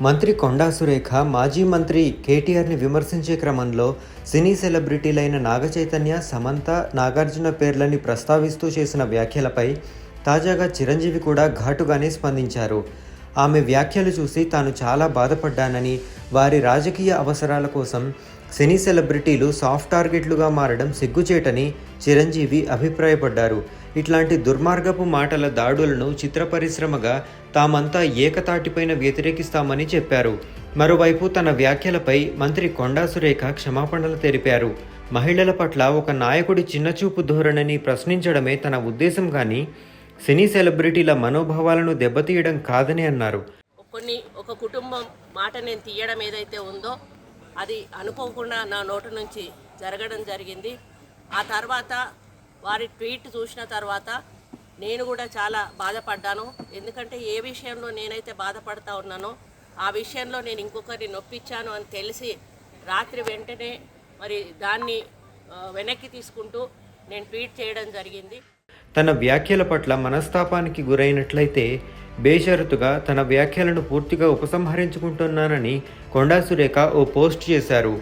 మంత్రి కొండా సురేఖ మాజీ మంత్రి కేటీఆర్ని విమర్శించే క్రమంలో సినీ సెలబ్రిటీలైన నాగచైతన్య సమంత నాగార్జున పేర్లని ప్రస్తావిస్తూ చేసిన వ్యాఖ్యలపై తాజాగా చిరంజీవి కూడా ఘాటుగానే స్పందించారు. ఆమె వ్యాఖ్యలు చూసి తాను చాలా బాధపడ్డానని వారి రాజకీయ అవసరాల కోసం సినీ సెలబ్రిటీలు సాఫ్ట్ టార్గెట్లుగా మారడం సిగ్గుచేటని చిరంజీవి అభిప్రాయపడ్డారు. ఇట్లాంటి దుర్మార్గపు మాటల దాడులను చిత్ర పరిశ్రమగా తామంతా ఏకతాటిపైన వ్యతిరేకిస్తామని చెప్పారు. మరోవైపు తన వ్యాఖ్యలపై మంత్రి కొండా సురేఖ క్షమాపణలు తెలిపారు. మహిళల పట్ల ఒక నాయకుడి చిన్నచూపు ధోరణిని ప్రశ్నించడమే తన ఉద్దేశం కానీ సినీ సెలబ్రిటీల మనోభావాలను దెబ్బతీయడం కాదని అన్నారు. కొన్ని ఒక కుటుంబం మాట నేను తీయడం ఏదైతే ఉందో అది అనుకోకుండా నా నోటు నుంచి జరగడం జరిగింది. ఆ తర్వాత వారి ట్వీట్ చూసిన తర్వాత నేను కూడా చాలా బాధపడ్డాను. ఎందుకంటే ఏ విషయంలో నేనైతే బాధపడతా ఉన్నానో ఆ విషయంలో నేను ఇంకొకరిని నొప్పించాను అని తెలిసి రాత్రి వెంటనే మరి దాన్ని వెనక్కి తీసుకుంటూ నేను ట్వీట్ చేయడం జరిగింది. తన వ్యాఖ్యల పట్ల మనస్తాపానికి గురైనట్లయితే బేషరతుగా తన వ్యాఖ్యలను పూర్తిగా ఉపసంహరించుకుంటున్నానని కొండా సురేఖ ఓ పోస్ట్ చేశారు.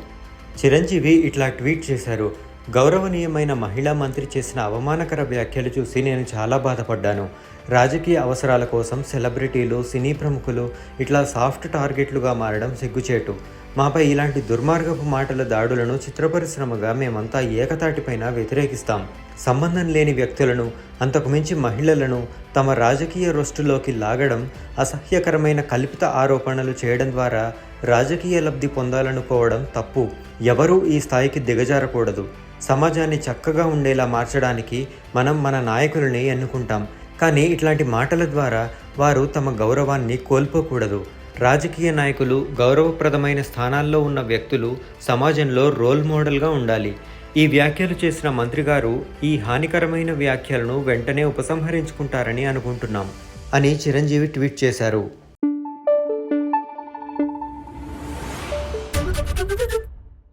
చిరంజీవి ఇట్లా ట్వీట్ చేశారు. గౌరవనీయమైన మహిళా మంత్రి చేసిన అవమానకర వ్యాఖ్యలు చూసి నేను చాలా బాధపడ్డాను. రాజకీయ అవసరాల కోసం సెలబ్రిటీలు సినీ ప్రముఖులు ఇట్లా సాఫ్ట్ టార్గెట్లుగా మారడం సిగ్గుచేటు. మాపై ఇలాంటి దుర్మార్గపు మాటల దాడులను చిత్ర పరిశ్రమగా మేమంతా ఏకతాటిపైన వ్యతిరేకిస్తాం. సంబంధం లేని వ్యక్తులను అంతకుమించి మహిళలను తమ రాజకీయ రొస్టులోకి లాగడం అసహ్యకరమైన కల్పిత ఆరోపణలు చేయడం ద్వారా రాజకీయ లబ్ధి పొందాలనుకోవడం తప్పు. ఎవరూ ఈ స్థాయికి దిగజారకూడదు. సమాజాన్ని చక్కగా ఉండేలా మార్చడానికి మనం మన నాయకులని ఎన్నుకుంటాం. కానీ ఇట్లాంటి మాటల ద్వారా వారు తమ గౌరవాన్ని కోల్పోకూడదు. రాజకీయ నాయకులు గౌరవప్రదమైన స్థానాల్లో ఉన్న వ్యక్తులు సమాజంలో రోల్ మోడల్గా ఉండాలి. ఈ వ్యాఖ్యలు చేసిన మంత్రి గారు ఈ హానికరమైన వ్యాఖ్యలను వెంటనే ఉపసంహరించుకుంటారని అనుకుంటున్నాం అని చిరంజీవి ట్వీట్ చేశారు.